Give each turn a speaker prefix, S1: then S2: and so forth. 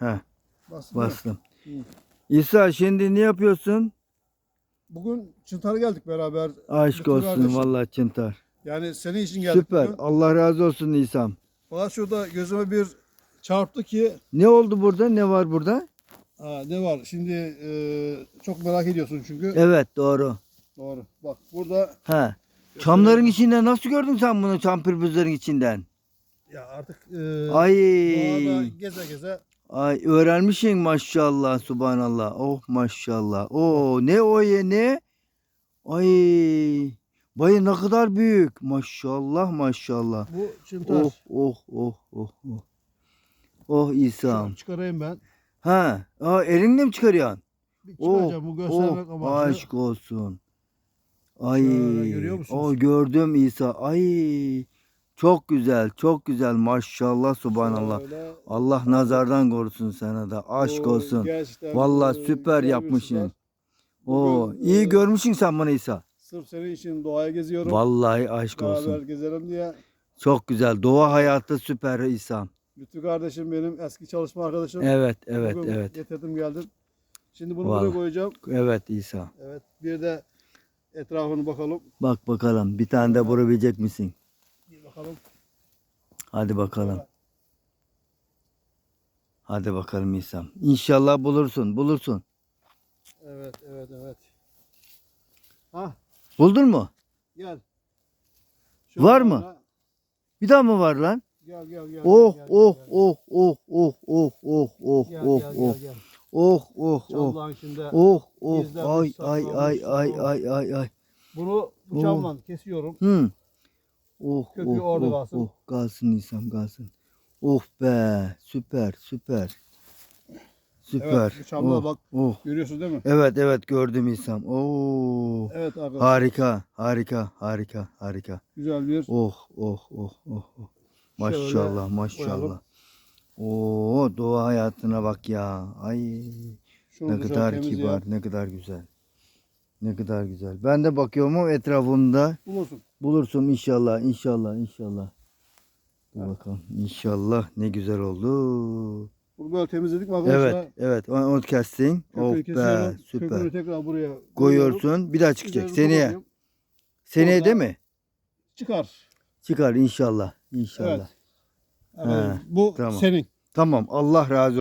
S1: Mı?
S2: bastım.
S1: Hı.
S2: İsa şimdi ne yapıyorsun?
S1: Bugün Çıntar'a geldik beraber.
S2: Aşk
S1: Bütün
S2: olsun
S1: kardeşim.
S2: vallahi Çıntar.
S1: Yani senin için geldik.
S2: Süper.
S1: bugün.
S2: Allah razı olsun İsa'm.
S1: Fakat şurada gözüme bir çarptı ki
S2: Ne oldu burada? Ne var burada?
S1: Aa, ne var? Şimdi e, çok merak ediyorsun çünkü.
S2: Evet doğru.
S1: Doğru. Bak burada
S2: He. Çamların içinden nasıl gördün sen bunu çam pırbızların içinden?
S1: ya artık e,
S2: Ay.
S1: doğada geze geze
S2: Ay öğrenmişsin maşallah subhanallah. Oh maşallah. Oo ne o ye ne? Ay. Bayı ne kadar büyük. Maşallah maşallah.
S1: bu çıntar.
S2: Oh oh oh oh oh. Oh İsa'm.
S1: Çıkarayım ben.
S2: Ha, aa, elinle mi çıkarıyorsun?
S1: Bir
S2: Oh,
S1: bu göstermek
S2: oh,
S1: amaçlı.
S2: aşk olsun. Ay,
S1: Şöyle görüyor musunuz?
S2: o gördüm İsa. Ay, çok güzel, çok güzel. Maşallah, subhanallah. Allah nazardan korusun sana da. Aşk olsun.
S1: e,
S2: süper yapmışsın.
S1: Bugün,
S2: iyi
S1: e,
S2: görmüşsün sen bunu İsa.
S1: Sırf senin için doğaya geziyorum.
S2: Vallahi aşk
S1: Beraber
S2: olsun.
S1: gezelim diye.
S2: Çok güzel. Doğa hayatı süper İsa.
S1: Lütfü kardeşim benim eski çalışma arkadaşım.
S2: Evet, evet,
S1: Bugün
S2: evet.
S1: Getirdim geldim. Şimdi bunu
S2: Vallahi.
S1: buraya koyacağım.
S2: Evet İsa.
S1: Evet. Bir de etrafını bakalım.
S2: Bak bakalım bir tane de vurabilecek misin?
S1: Bakalım.
S2: Hadi bakalım. Hadi bakalım İsa'm. İnşallah bulursun, bulursun.
S1: Evet, evet, evet. Hah,
S2: Buldun mu?
S1: gel.
S2: Var mı?
S1: bana.
S2: Bir daha mı var lan?
S1: Gel, gel, gel.
S2: Oh,
S1: gel, gel,
S2: oh,
S1: gel.
S2: oh, oh, oh, oh, oh, oh,
S1: Gel,
S2: oh,
S1: gel,
S2: oh,
S1: gel, gel.
S2: oh, oh, oh,
S1: Çamlağın içinde.
S2: oh, oh,
S1: Bizler
S2: ay, ay, ay,
S1: saklanmış,
S2: ay,
S1: oh.
S2: ay, ay, ay.
S1: Bunu bıçağımla kesiyorum.
S2: Hmm. Oh,
S1: Kökü
S2: oh,
S1: orada
S2: oh,
S1: kalsın.
S2: oh, kalsın İsa'm, kalsın. Oh be, süper, süper. Süper.
S1: Evet, bıçağımla
S2: oh,
S1: bak.
S2: Oh.
S1: Görüyorsun değil mi?
S2: Evet, evet gördüm İsa'm. Oo.
S1: Evet arkadaşlar.
S2: Harika, harika, harika, harika.
S1: Güzel bir
S2: Oh, oh, oh, oh. oh.
S1: Şöyle
S2: Maşallah, maşallah.
S1: koyalım.
S2: Oo, doğa hayatına bak ya. Ay,
S1: şunu
S2: ne kadar kibar, ne kadar güzel. Ne kadar güzel. Ben de bakıyorum etrafımda
S1: Bulursun.
S2: bulursun inşallah, inşallah, inşallah. Dur
S1: Evet.
S2: bakalım. İnşallah ne güzel oldu.
S1: Bunu böyle temizledik mi arkadaşlar?
S2: Evet, evet. Onu kestin. Oh be, süper.
S1: Kökünü tekrar buraya koyuyorum.
S2: Koyuyorsun. Bir daha çıkacak. Seneye. Seneye
S1: Orada-
S2: değil mi?
S1: Çıkar.
S2: Çıkar inşallah. İnşallah.
S1: Evet.
S2: He,
S1: bu
S2: tamam.
S1: senin.
S2: Tamam. Allah razı